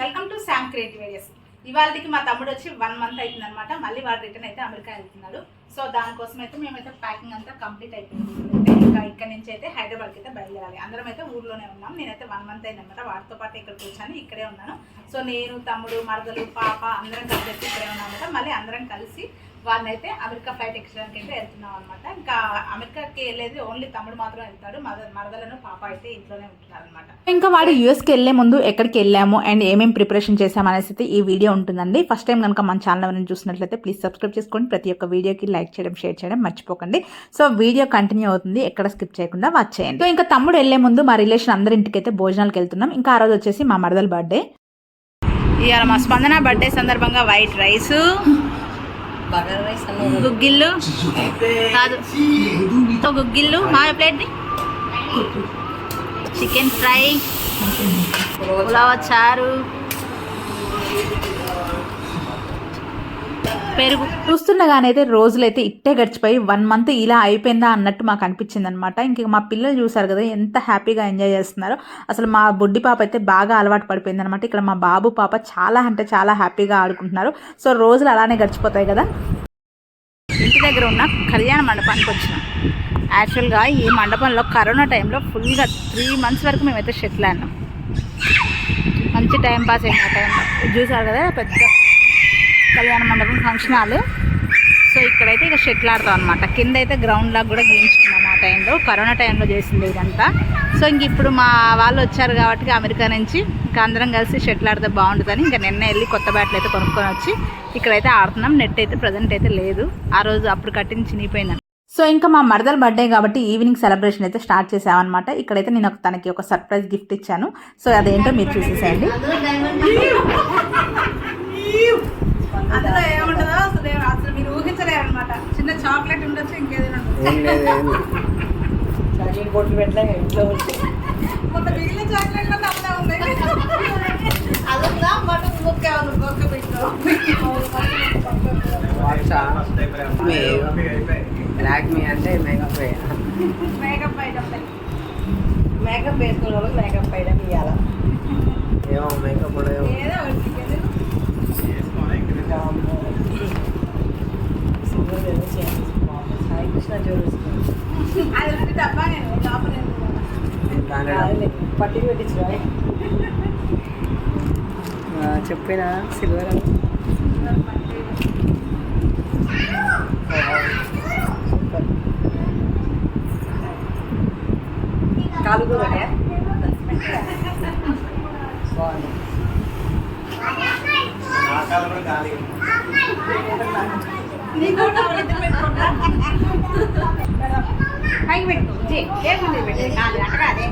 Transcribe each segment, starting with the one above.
Welcome to Sam creative ideas ఇవాళకి మా తమ్ముడు వచ్చి వన్ మంత్ అవుతుంది అనమాట మళ్ళీ వాడు రిటర్న్ అయితే అమెరికా వెళ్తున్నాడు. సో దానికోసం అయితే మేమైతే ప్యాకింగ్ అంతా కంప్లీట్ అయిపోయింది. ఇంకా ఇక్కడ నుంచి అయితే హైదరాబాద్కి అయితే బయలుదేరాలి. అందరం అయితే ఊర్లోనే ఉన్నాం. నేనైతే వన్ మంత్ అయింది అనమాట వాడితో పాటు ఇక్కడ కూర్చొని ఇక్కడే ఉన్నాను. సో నేను తమ్ముడు మరదలు పాప అందరం కలిసి ఇక్కడే ఉన్నాం మళ్ళీ అందరం కలిసి వాళ్ళనైతే అమెరికా ఫ్లైట్ ఎక్కడానికి అయితే వెళ్తున్నాం అనమాట ఇంకా అమెరికాకి వెళ్ళేది ఓన్లీ తమ్ముడు మాత్రం వెళ్తాడు. మద మరదలను పాప అయితే ఇంట్లోనే ఉంటున్నారు అనమాట ఇంకా వాడు యూఎస్కి వెళ్ళే ముందు ఎక్కడికి వెళ్ళాము అండ్ ఏమేమి ప్రిపరేషన్ చేసాము అనేసి అయితే ఈ వీడియో ఉంటుందండి. ఫస్ట్ టైం కనుక మన ఛానల్ ఎవరైనా చూసినట్లయితే ప్లీజ్ సబ్స్క్రైబ్ చేసుకోండి. ప్రతి ఒక్క వీడియోకి లైక్ చేయడం షేర్ చేయడం మర్చిపోకండి. సో వీడియో కంటిన్యూ అవుతుంది. ఎక్కడ స్కిప్ చేయకుండా వాచ్ చేయండి. సో ఇంకా తమ్ముడు వెళ్ళే ముందు మా రిలేషన్ అందరి ఇంటికి అయితే భోజనాలకు వెళ్తున్నాం. ఇంకా ఆ రోజు వచ్చేసి మా మరదల బర్త్డే. ఇవాళ మా స్పందన బర్త్డే సందర్భంగా వైట్ రైస్. బగారా రైస్ అన్న గుగ్గిళ్ళు. కాదు. గుగ్గిళ్ళు. మా ప్లేట్ చికెన్ ఫ్రై. పులావ చారు. పెరుగు. చూస్తుండగానైతే అయితే రోజులైతే ఇట్టే గడిచిపోయి వన్ మంత్ ఇలా అయిపోయిందా అన్నట్టు మాకు అనిపించింది అనమాట ఇంక మా పిల్లలు చూసారు కదా ఎంత హ్యాపీగా ఎంజాయ్ చేస్తున్నారో. అసలు మా బుడ్డి పాప అయితే బాగా అలవాటు పడిపోయింది అనమాట ఇక్కడ మా బాబు పాప చాలా అంటే చాలా హ్యాపీగా ఆడుకుంటున్నారు. సో రోజులు అలానే గడిచిపోతాయి కదా. ఇంటి దగ్గర ఉన్న కళ్యాణ మండపానికి వచ్చినాం. యాక్చువల్గా ఈ మండపంలో కరోనా టైంలో ఫుల్గా త్రీ మంత్స్ వరకు మేమైతే షెటిల్ అన్నాం మంచి టైం పాస్ అయింది ఆ టైంలో. చూసారు కదా పెద్ద కళ్యాణ మండపం ఫంక్షన్ హాల్. సో ఇక్కడైతే ఇక షెటిల్ ఆడతాం అనమాట కింద అయితే గ్రౌండ్ లాగా కూడా గీయించుకున్నాం ఆ టైంలో కరోనా టైంలో చేసింది ఇదంతా. సో ఇంక ఇప్పుడు మా వాళ్ళు వచ్చారు కాబట్టి అమెరికా నుంచి ఇంకా అందరం కలిసి షెటిల్ ఆడితే బాగుంటుందని ఇంకా నిన్న వెళ్ళి కొత్త బ్యాట్లు అయితే కొనుక్కొని వచ్చి ఇక్కడైతే ఆడుతున్నాం. నెట్ అయితే ప్రజెంట్ అయితే లేదు. ఆ రోజు అప్పుడు కట్టింది చినిగిపోయింది సో ఇంకా మా మరదల బర్త్డే కాబట్టి ఈవినింగ్ సెలబ్రేషన్ అయితే స్టార్ట్ చేసామన్నమాట. ఇక్కడైతే నేను ఒక తనకి ఒక సర్ప్రైజ్ గిఫ్ట్ ఇచ్చాను. సో అదేంటో మీరు చూసేసేయండి. అందులో ఏముంటుందో అసలు అసలు మీరు ఊహించలేరు అనమాట చిన్న చాక్లెట్ ఉండొచ్చు ఇంకేదైనా చాక్లెట్ బొట్లు పెట్టలే ఇంట్లో కొంత మిగిలిన చాక్లెట్లో నమ్మలే ఉంది? అదంతా మటన్ బొక్క బొక్క బ్లాక్ మీ అంటే మేకప్ మేకప్ ఐటమ్ మేకప్ వేసుకున్న వాళ్ళకి మేకప్ ఐటమ్ ఇవ్వాలా ఏమో మేకప్ ఏదో ఒకటి చికెన్ సాయి కృష్ణ జ్యువెలర్స్ అది ఒకటి డబ్బా నేను లోపల దాని పట్టి పెట్టించు చెప్పిన సిల్వర్ కాలు కూడా బాగుంది నీకు డబ్బులు ఇద్దరు పెట్టుకుంటా పైకి పెట్టుకో జీ టేబుల్ మీద పెట్టు. కాదు అదే.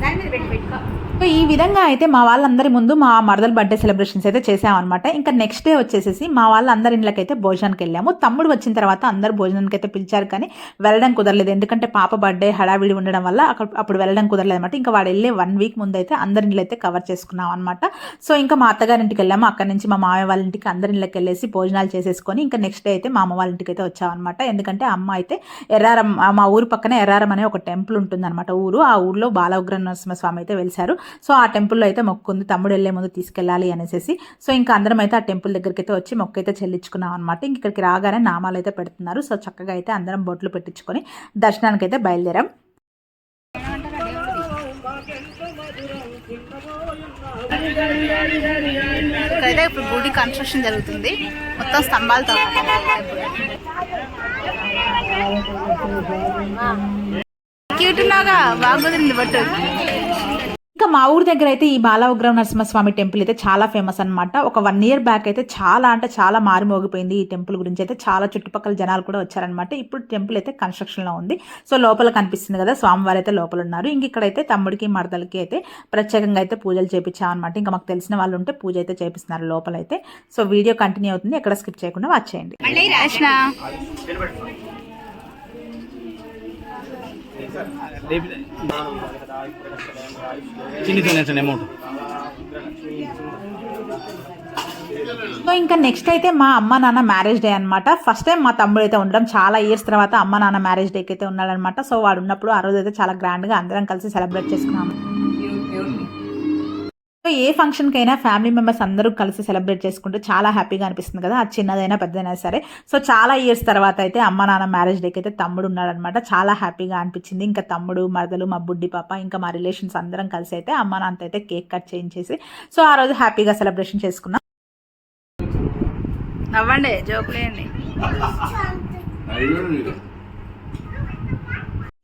దాని మీద పెట్టి పెట్టుకో. సో ఈ విధంగా అయితే మా వాళ్ళందరి ముందు మా మరదల బర్త్డే సెలబ్రేషన్స్ అయితే చేసామన్నమాట ఇంకా నెక్స్ట్ డే వచ్చేసేసి మా వాళ్ళందరి ఇంట్లోకైతే భోజనానికి వెళ్ళాము తమ్ముడు వచ్చిన తర్వాత అందరు భోజనానికి అయితే పిలిచారు కానీ వెళ్ళడం కుదరలేదు. ఎందుకంటే పాప బర్త్డే హడావిడి ఉండడం వల్ల అక్కడ అప్పుడు వెళ్ళడం కుదరలేదు అనమాట ఇంకా వాడు వెళ్ళే వన్ వీక్ ముందు అయితే అందరి ఇంట్లో అయితే కవర్ చేసుకున్నాం అనమాట సో ఇంకా మా అత్తగారింటికి వెళ్ళాము అక్కడ నుంచి మా మామయ్య వాళ్ళ ఇంటికి అందరి ఇంట్లోకి వెళ్ళేసి భోజనాలు చేసేసుకొని ఇంకా నెక్స్ట్ డే అయితే మా అమ్మ వాళ్ళ ఇంటికి అయితే వచ్చామన్నమాట. ఎందుకంటే అమ్మ అయితే ఎర్రారం మా ఊరు పక్కనే ఎర్రారం అనే ఒక టెంపుల్ ఉంటుందన్నమాట ఊరు. ఆ ఊర్లో బాల నరసింహ స్వామి అయితే వెలిశారు. సో ఆ టెంపుల్లో అయితే మొక్కుంది. తమ్ముడు వెళ్ళే ముందు తీసుకెళ్ళాలి అనేసి సో ఇంకా అందరం అయితే ఆ టెంపుల్ దగ్గరికి అయితే వచ్చి మొక్క అయితే చెల్లించుకున్నాం అనమాట ఇంక ఇక్కడికి రాగానే నామాలు అయితే పెడుతున్నారు. సో చక్కగా అయితే అందరం బొట్లు పెట్టించుకొని దర్శనానికి అయితే బయలుదేరాం. ఇక్కడైతే ఇప్పుడు గుడి కన్స్ట్రక్షన్ జరుగుతుంది. మొత్తం స్తంభాలతో క్యూట్ లాగా బాగుంది బట్టు. ఇంకా మా ఊరి దగ్గర అయితే ఈ బాల ఉగ్రం నరసింహస్వామి టెంపుల్ అయితే చాలా ఫేమస్ అన్నమాట. ఒక వన్ ఇయర్ బ్యాక్ అయితే చాలా అంటే చాలా మారిమోగిపోయింది ఈ టెంపుల్ గురించి అయితే. చాలా చుట్టుపక్కల జనాలు కూడా వచ్చారనమాట ఇప్పుడు టెంపుల్ అయితే కన్స్ట్రక్షన్లో ఉంది. సో లోపల కనిపిస్తుంది కదా స్వామివారు అయితే లోపల ఉన్నారు. ఇంక ఇక్కడైతే తమ్ముడికి మరదలకి అయితే ప్రత్యేకంగా అయితే పూజలు చేపించామన్నమాట ఇంకా మాకు తెలిసిన వాళ్ళు ఉంటే పూజ అయితే చేపిస్తున్నారు లోపల అయితే సో వీడియో కంటిన్యూ అవుతుంది. ఎక్కడ స్కిప్ చేయకుండా వాచ్ చేయండి. మళ్ళీ చిన్ని అమౌంట్ సో ఇంకా నెక్స్ట్ అయితే మా అమ్మ నాన్న మ్యారేజ్ డే అనమాట ఫస్ట్ టైం మా తమ్ముడు అయితే ఉండడం చాలా ఇయర్స్ తర్వాత అమ్మ నాన్న మ్యారేజ్ డేకి అయితే ఉన్నాడనమాట సో వాడు ఉన్నప్పుడు ఆ రోజు అయితే చాలా గ్రాండ్గా అందరం కలిసి సెలబ్రేట్ చేసుకున్నాము. ఏ ఫంక్షన్కైనా ఫ్యామిలీ మెంబర్స్ అందరూ కలిసి సెలబ్రేట్ చేసుకుంటే చాలా హ్యాపీగా అనిపిస్తుంది కదా. అది చిన్నదైనా పెద్దదైనా సరే. సో చాలా ఇయర్స్ తర్వాత అయితే అమ్మ నాన్న మ్యారేజ్ డేకి అయితే తమ్ముడు ఉన్నాడనమాట. చాలా హ్యాపీగా అనిపించింది. ఇంకా తమ్ముడు మరదలు మా బుడ్డి పాప ఇంకా మా రిలేషన్స్ అందరం కలిసి అయితే అమ్మ నాన్నతో అయితే కేక్ కట్ చేయించేసి సో ఆ రోజు హ్యాపీగా సెలబ్రేషన్ చేసుకున్నాం. నవ్వండి జోకులేయండి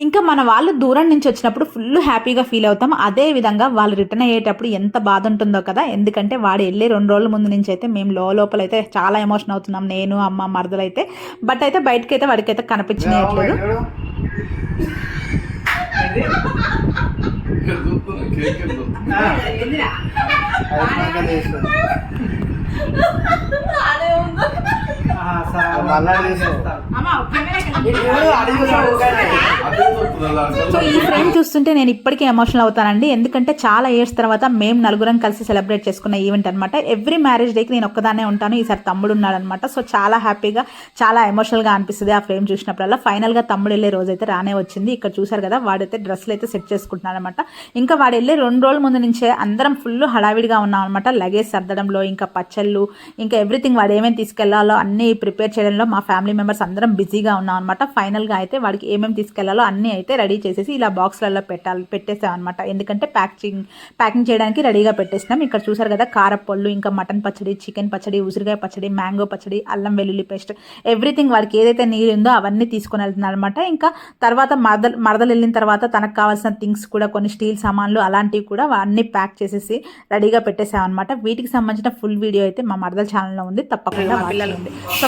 ఇంకా మన వాళ్ళు దూరం నుంచి వచ్చినప్పుడు ఫుల్ హ్యాపీగా ఫీల్ అవుతాం. అదే విధంగా వాళ్ళు రిటర్న్ అయ్యేటప్పుడు ఎంత బాధ ఉంటుందో కదా. ఎందుకంటే వాడు వెళ్ళి రెండు రోజుల ముందు నుంచి అయితే మేము లో లోపల అయితే చాలా ఎమోషన్ అవుతున్నాం. నేను అమ్మ మరదలు అయితే బట్ అయితే బయటకి అయితే వాడికి అయితే కనిపించలేదు సో ఈ ఫ్రేమ్ చూస్తుంటే నేను ఇప్పటికీ ఎమోషనల్ అవుతానండి. ఎందుకంటే చాలా ఇయర్స్ తర్వాత మేము నలుగురం కలిసి సెలబ్రేట్ చేసుకున్న ఈవెంట్ అనమాట ఎవ్రీ మ్యారేజ్ డేకి నేను ఒక్కదానే ఉంటాను. ఈసారి తమ్ముడు ఉన్నాడనమాట సో చాలా హ్యాపీగా చాలా ఎమోషనల్గా అనిపిస్తుంది ఆ ఫ్రేమ్ చూసినప్పుడల్లా. ఫైనల్గా తమ్ముడు వెళ్ళే రోజు అయితే రానే వచ్చింది. ఇక్కడ చూసారు కదా వాడైతే డ్రెస్సులు అయితే సెట్ చేసుకుంటున్నాడు అనమాట ఇంకా వాడు వెళ్ళే రెండు రోజుల ముందు నుంచే అందరం ఫుల్ హడావిడిగా ఉన్నాం అనమాట లగేజ్ సర్దడంలో ఇంకా పచ్చళ్ళు ఇంకా ఎవ్రీథింగ్ వాడు ఏమేమి తీసుకెళ్ళాలో అన్నీ ప్రిపేర్ చేయడంలో మా ఫ్యామిలీ మెంబర్స్ అందరం బిజీగా ఉన్నాం అనమాట ఫైనల్గా అయితే వాడికి ఏమేమి తీసుకెళ్ళాలో అన్నీ అయితే రెడీ చేసేసి ఇలా బాక్స్లలో పెట్టాలి పెట్టేసాం అనమాట ఎందుకంటే ప్యాకింగ్ ప్యాకింగ్ చేయడానికి రెడీగా పెట్టేసినాం. ఇక్కడ చూసారు కదా కారపళ్ళు ఇంకా మటన్ పచ్చడి చికెన్ పచ్చడి ఉసిరికాయ పచ్చడి మ్యాంగో పచ్చడి అల్లం వెల్లుల్లి పేస్ట్ ఎవ్రీథింగ్ వాడికి ఏదైతే నీరు ఉందో అవన్నీ తీసుకొని వెళ్తున్నాడు అనమాట ఇంకా తర్వాత మరదలు మరదలు వెళ్ళిన తర్వాత తనకు కావాల్సిన థింగ్స్ కూడా కొన్ని స్టీల్ సామాన్లు అలాంటివి కూడా అన్ని ప్యాక్ చేసేసి రెడీగా పెట్టేసాం అనమాట వీటికి సంబంధించిన ఫుల్ వీడియో అయితే మా మరదల ఛానల్లో ఉంది. తప్పకుండా పిల్లలు. ఉంది సో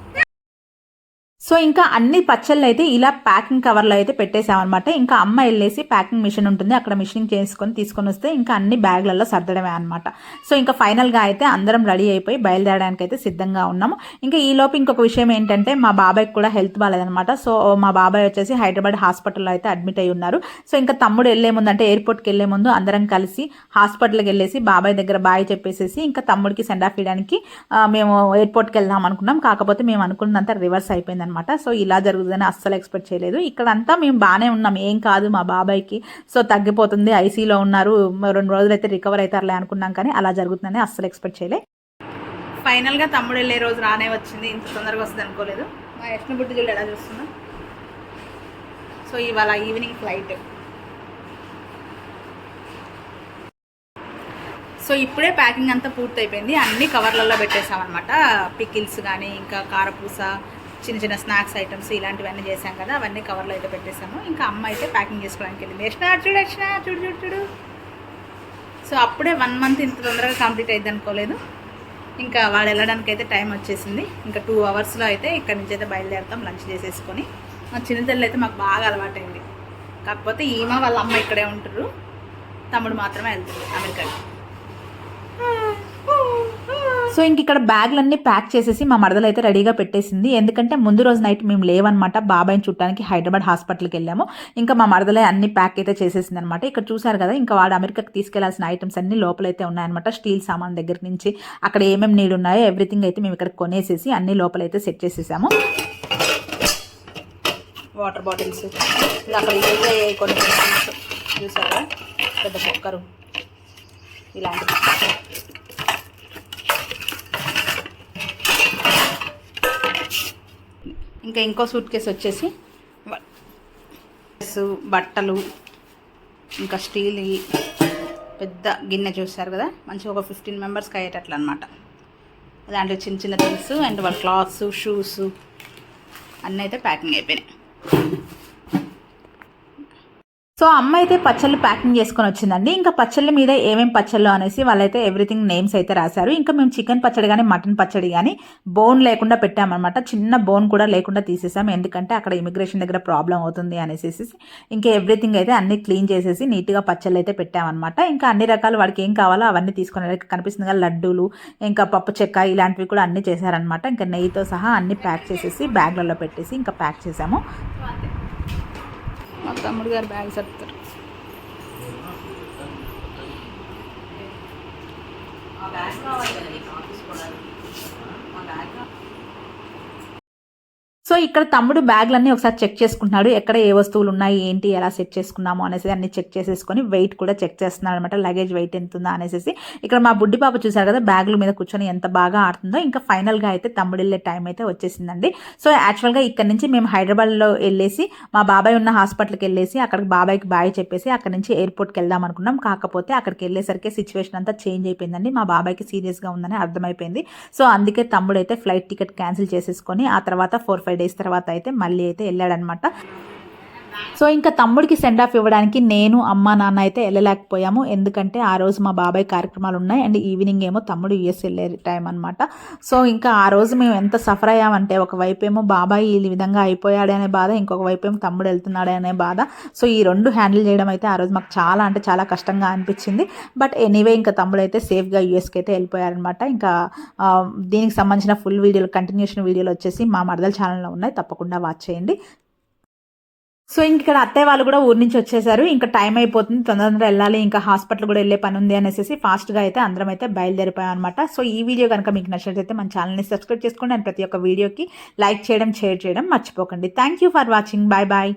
సో ఇంకా అన్ని పచ్చళ్ళు అయితే ఇలా ప్యాకింగ్ కవర్లో అయితే పెట్టేసామన్నమాట. ఇంకా అమ్మ వెళ్ళేసి ప్యాకింగ్ మిషన్ ఉంటుంది. అక్కడ మిషన్ చేసుకొని తీసుకొని వస్తే ఇంకా అన్ని బ్యాగ్లలో సర్దడమే అనమాట సో ఇంకా ఫైనల్గా అయితే అందరం రెడీ అయిపోయి బయలుదేరడానికి అయితే సిద్ధంగా ఉన్నాము. ఇంకా ఈలోపు ఇంకొక విషయం ఏంటంటే మా బాబాయ్కి కూడా హెల్త్ బాగాలేదనమాట సో మా బాబాయ్ వచ్చేసి హైదరాబాద్ హాస్పిటల్లో అయితే అడ్మిట్ అయి ఉన్నారు. సో ఇంకా తమ్ముడు వెళ్ళే ముందు అంటే ఎయిర్పోర్ట్కి వెళ్ళే ముందు అందరం కలిసి హాస్పిటల్కి వెళ్ళేసి బాబాయ్ దగ్గర బాయ్ చెప్పేసేసి ఇంకా తమ్ముడికి సెండ్ ఆఫ్ ఇవ్వడానికి మేము ఎయిర్పోర్ట్కి వెళ్దాం అనుకున్నాం. కాకపోతే మేము అనుకున్నదంతా రివర్స్ అయిపోయింది అనమాట సో ఇలా జరుగుతుందని అస్సలు ఎక్స్పెక్ట్ చేయలేదు. ఇక్కడంతా మేము బాగానే ఉన్నాం. ఏం కాదు మా బాబాయ్కి. సో తగ్గిపోతుంది. ఐసీలో ఉన్నారు. రెండు రోజులు అయితే రికవర్ అవుతారులే అనుకున్నాం కానీ అలా జరుగుతుందని అస్సలు ఎక్స్పెక్ట్ చేయలే. ఫైనల్గా తమ్ముడు వెళ్ళే రోజు రానే వచ్చింది. ఇంత తొందరగా వస్తుంది అనుకోలేదు. మా యష్ణ బుడ్డి చూడు ఎలా చూస్తున్నా సో ఇవాళ ఈవినింగ్ ఫ్లైట్. సో ఇప్పుడే ప్యాకింగ్ అంతా పూర్తయిపోయింది. అన్ని కవర్లలో పెట్టేసామన్నమాట. పికిల్స్ కానీ ఇంకా కారపూస చిన్న చిన్న స్నాక్స్ ఐటమ్స్ ఇలాంటివన్నీ చేసాం కదా అవన్నీ కవర్లో అయితే పెట్టేశాము. ఇంకా అమ్మ అయితే ప్యాకింగ్ చేసుకోవడానికి వెళ్ళింది. యష్ణ చూడు యష్ణ చూడు చూడు చూడు. సో అప్పుడే వన్ మంత్ ఇంత తొందరగా కంప్లీట్ అయింది అనుకోలేదు ఇంకా వాడు వెళ్ళడానికి అయితే టైం వచ్చేసింది. ఇంకా టూ అవర్స్లో అయితే ఇక్కడ నుంచి అయితే బయలుదేరుతాం లంచ్ చేసేసుకొని. మా చిన్న తల్లి అయితే మాకు బాగా అలవాటైంది. కాకపోతే ఈమె వాళ్ళ అమ్మ ఇక్కడే ఉంటారు తమ్ముడు మాత్రమే వెళ్తుంది అమెరికాకి. సో ఇంక ఇక్కడ బ్యాగ్లన్నీ ప్యాక్ చేసేసి మా మరదలు అయితే రెడీగా పెట్టేసింది. ఎందుకంటే ముందు రోజు నైట్ మేము లేవన్నమాట బాబాయ్ని చుట్టానికి హైదరాబాద్ హాస్పిటల్కి వెళ్ళాము. ఇంకా మా మరదలే అన్ని ప్యాక్ అయితే చేసేసింది అనమాట ఇక్కడ చూసారు కదా ఇంకా వాడు అమెరికాకి తీసుకెళ్ళాల్సిన ఐటమ్స్ అన్ని లోపలైతే ఉన్నాయన్నమాట. స్టీల్ సామాన్ దగ్గర నుంచి అక్కడ ఏమేమి నీడు ఉన్నాయో ఎవ్రీథింగ్ అయితే మేము ఇక్కడ కొనేసేసి అన్ని లోపలైతే సెట్ చేసేసాము. Water bottles. ఇలా అక్కడ కొన్ని చూసారా? పెద్ద కుక్కరు. ఇలాంటివి. ఇంకా ఇంకో సూట్ కేసు వచ్చేసి బట్టలు ఇంకా స్టీల్ పెద్ద గిన్నె చూస్తారు కదా? మంచిగా ఒక ఫిఫ్టీన్ మెంబర్స్కి అయ్యేటట్లు అనమాట దాంట్లో చిన్న చిన్న థింగ్స్ అండ్ వాళ్ళ క్లాత్స్ షూస్ అన్నీ అయితే ప్యాకింగ్ అయిపోయినాయి. సో అమ్మ అయితే పచ్చళ్ళు ప్యాకింగ్ చేసుకొని వచ్చిందండి. ఇంకా పచ్చళ్ళ మీద ఏమేం పచ్చళ్ళు అనేసి వాళ్ళైతే ఎవ్రీథింగ్ నేమ్స్ అయితే రాశారు. ఇంకా మేము చికెన్ పచ్చడి కానీ మటన్ పచ్చడి కానీ బోన్ లేకుండా పెట్టామన్నమాట. చిన్న బోన్ కూడా లేకుండా తీసేసాం. ఎందుకంటే అక్కడ ఇమిగ్రేషన్ దగ్గర ప్రాబ్లం అవుతుంది అనేసి ఇంకా ఎవ్రీథింగ్ అయితే అన్ని క్లీన్ చేసేసి నీట్గా పచ్చళ్ళు అయితే పెట్టామన్నమాట. ఇంకా అన్ని రకాలు వాడికి ఏం కావాలో అవన్నీ తీసుకుని కనిపిస్తుంది కదా లడ్డూలు ఇంకా పప్పు చెక్క ఇలాంటివి కూడా అన్ని చేశారనమాట ఇంకా నెయ్యితో సహా అన్ని ప్యాక్ చేసేసి బ్యాగ్లలో పెట్టేసి ఇంకా ప్యాక్ చేసాము. మా తమ్ముడు గారు బ్యాగ్ సర్దుతారు. ఆ బ్యాగ్ కావాలి సో ఇక్కడ తమ్ముడు బ్యాగ్లన్నీ ఒకసారి చెక్ చేసుకుంటున్నాడు. ఎక్కడ ఏ వస్తువులు ఉన్నాయి ఏంటి ఎలా సెట్ చేసుకున్నాము అనేసి అన్ని చెక్ చేసేసుకొని వెయిట్ కూడా చెక్ చేస్తున్నాడు అనమాట లగేజ్ వెయిట్ ఎంత ఉందా అనేసి. ఇక్కడ మా బుడ్డి పాప చూసారు కదా బ్యాగుల మీద కూర్చొని ఎంత బాగా ఆడుతుందో. ఇంకా ఫైనల్గా అయితే తమ్ముడు వెళ్ళే టైం అయితే వచ్చేసిందండి. సో యాక్చువల్గా ఇక్కడ నుంచి మేము హైదరాబాద్లో వెళ్ళేసి మా బాబాయ్ ఉన్న హాస్పిటల్కి వెళ్ళేసి అక్కడికి బాబాయ్కి బాయ్ చెప్పేసి అక్కడ నుంచి ఎయిర్పోర్ట్కి వెళ్దాం అనుకున్నాం. కాకపోతే అక్కడికి వెళ్ళేసరికి సిచ్యువేషన్ అంతా చేంజ్ అయిపోయిందండి. మా బాబాయ్కి సీరియస్గా ఉందని అర్థమైపోయింది. సో అందుకే తమ్ముడు అయితే ఫ్లైట్ టికెట్ క్యాన్సిల్ చేసేసుకొని ఆ తర్వాత ఫోర్ ఫైవ్ డేస్ తర్వాత అయితే మళ్ళీ అయితే వెళ్ళాడనమాట సో ఇంకా తమ్ముడికి సెండ్ ఆఫ్ ఇవ్వడానికి నేను అమ్మ నాన్న అయితే వెళ్ళలేకపోయాము. ఎందుకంటే ఆ రోజు మా బాబాయ్ కార్యక్రమాలు ఉన్నాయి. అండ్ ఈవినింగ్ ఏమో తమ్ముడు యూఎస్ వెళ్ళే టైం అనమాట సో ఇంకా ఆ రోజు మేము ఎంత సఫర్ అయ్యామంటే ఒకవైపు ఏమో బాబాయ్ ఈ విధంగా అయిపోయాడే అనే బాధ ఇంకొక వైపు ఏమో తమ్ముడు వెళ్తున్నాడే అనే బాధ. సో ఈ రెండు హ్యాండిల్ చేయడం అయితే ఆ రోజు మాకు చాలా అంటే చాలా కష్టంగా అనిపించింది. బట్ ఎనీవే ఇంకా తమ్ముడు అయితే సేఫ్గా యూఎస్కి అయితే వెళ్ళిపోయారనమాట ఇంకా దీనికి సంబంధించిన ఫుల్ వీడియోలు కంటిన్యూషన్ వీడియోలు వచ్చేసి మా మరదల ఛానల్లో ఉన్నాయి. తప్పకుండా వాచ్ చేయండి. సో ఇంక ఇక్కడ అత్తయ్య వాళ్ళు కూడా ఊరి నుంచి వచ్చేసారు. ఇంకా టైం అయిపోతుంది. తొందర తొందర వెళ్ళాలి. ఇంకా హాస్పిటల్ కూడా వెళ్ళే పని ఉంది అనేసి ఫాస్ట్గా అయితే అందరం అయితే బయలుదేరిపోయాం అనమాట సో ఈ వీడియో కనుక మీకు నచ్చినట్లయితే మన ఛానల్ని సబ్స్క్రైబ్ చేసుకోండి. అండ్ ప్రతి ఒక్క వీడియోకి లైక్ చేయడం షేర్ చేయడం మర్చిపోకండి. Thank you for watching bye bye